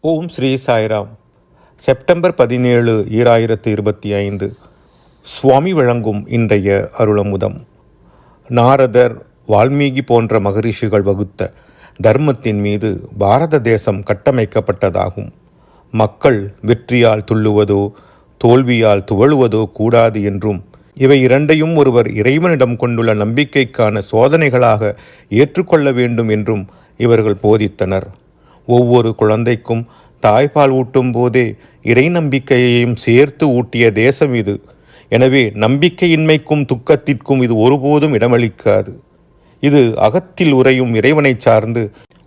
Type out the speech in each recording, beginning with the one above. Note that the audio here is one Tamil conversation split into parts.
ஓம் ஸ்ரீ சாய்ராம். செப்டம்பர் பதினேழு ஈராயிரத்து இருபத்தி ஐந்து. சுவாமி வழங்கும் இன்றைய அருளமுதம். நாரதர் வால்மீகி போன்ற மகரிஷிகள் வகுத்த தர்மத்தின் மீது பாரத தேசம் கட்டமைக்கப்பட்டதாகும். மக்கள் வெற்றியால் துள்ளுவதோ தோல்வியால் துவழுவதோ கூடாது என்றும் இவை இரண்டையும் ஒருவர் இறைவனிடம் கொண்டுள்ள நம்பிக்கைக்கான சோதனைகளாக ஏற்றுக்கொள்ள வேண்டும் என்றும் இவர்கள் போதித்தனர். ஒவ்வொரு குழந்தைக்கும் தாய்ப்பால் ஊட்டும் போதே இறை நம்பிக்கையையும் சேர்த்து ஊட்டிய தேசம் இது. எனவே நம்பிக்கையின்மைக்கும் துக்கத்திற்கும் இது ஒருபோதும் இடமளிக்காது. இது அகத்தில் உறையும் இறைவனை சார்ந்து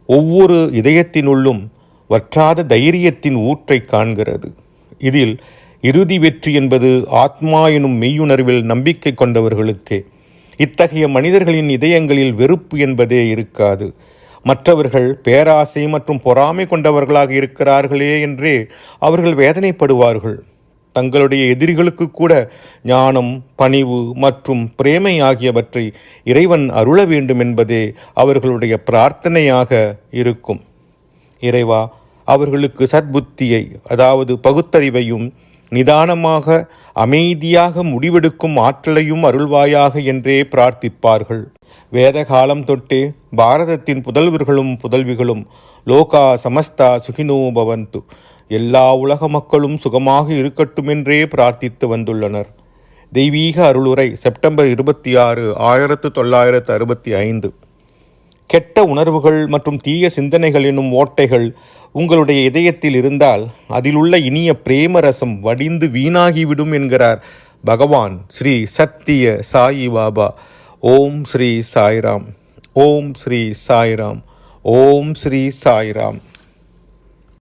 ஒவ்வொரு இதயத்தினுள்ளும் வற்றாத தைரியத்தின் ஊற்றை காண்கிறது. இதில் இறுதி வெற்றி என்பது ஆத்மா எனும் மெய்யுணர்வில் நம்பிக்கை கொண்டவர்களுக்கே. இத்தகைய மனிதர்களின் இதயங்களில் வெறுப்பு என்பதே இருக்காது. மற்றவர்கள் பேராசை மற்றும் பொறாமை கொண்டவர்களாக இருக்கிறார்களே என்றே அவர்கள் வேதனைப்படுவார்கள். தங்களுடைய எதிரிகளுக்கு கூட ஞானம் பணிவு மற்றும் பிரேமை ஆகியவற்றை இறைவன் அருள வேண்டும் என்பதே அவர்களுடைய பிரார்த்தனையாக இருக்கும். இறைவா அவர்களுக்கு சத்புத்தியை அதாவது பகுத்தறிவையும் நிதானமாக அமைதியாக முடிவெடுக்கும் ஆற்றலையும் அருள்வாயாக என்றே பிரார்த்திப்பார்கள். வேத காலம் தொட்டே பாரதத்தின் புதல்வர்களும் புதல்விகளும் லோகா சமஸ்தா சுகினோ பவந்து. எல்லா உலக மக்களும் சுகமாக இருக்கட்டுமென்றே பிரார்த்தித்து வந்துள்ளனர். தெய்வீக அருளுரை செப்டம்பர் இருபத்தி ஆறு ஆயிரத்து தொள்ளாயிரத்து அறுபத்தி ஐந்து. கெட்ட உணர்வுகள் மற்றும் தீய சிந்தனைகள் என்னும் ஓட்டைகள் உங்களுடைய இதயத்தில் இருந்தால் அதிலுள்ள இனிய பிரேம ரசம் வடிந்து வீணாகிவிடும் என்கிறார் பகவான் ஸ்ரீ சத்திய சாயி பாபா. ஓம் ஸ்ரீ சாய்ராம். ஓம் ஸ்ரீ சாய்ராம். ஓம் ஸ்ரீ சாய்ராம்.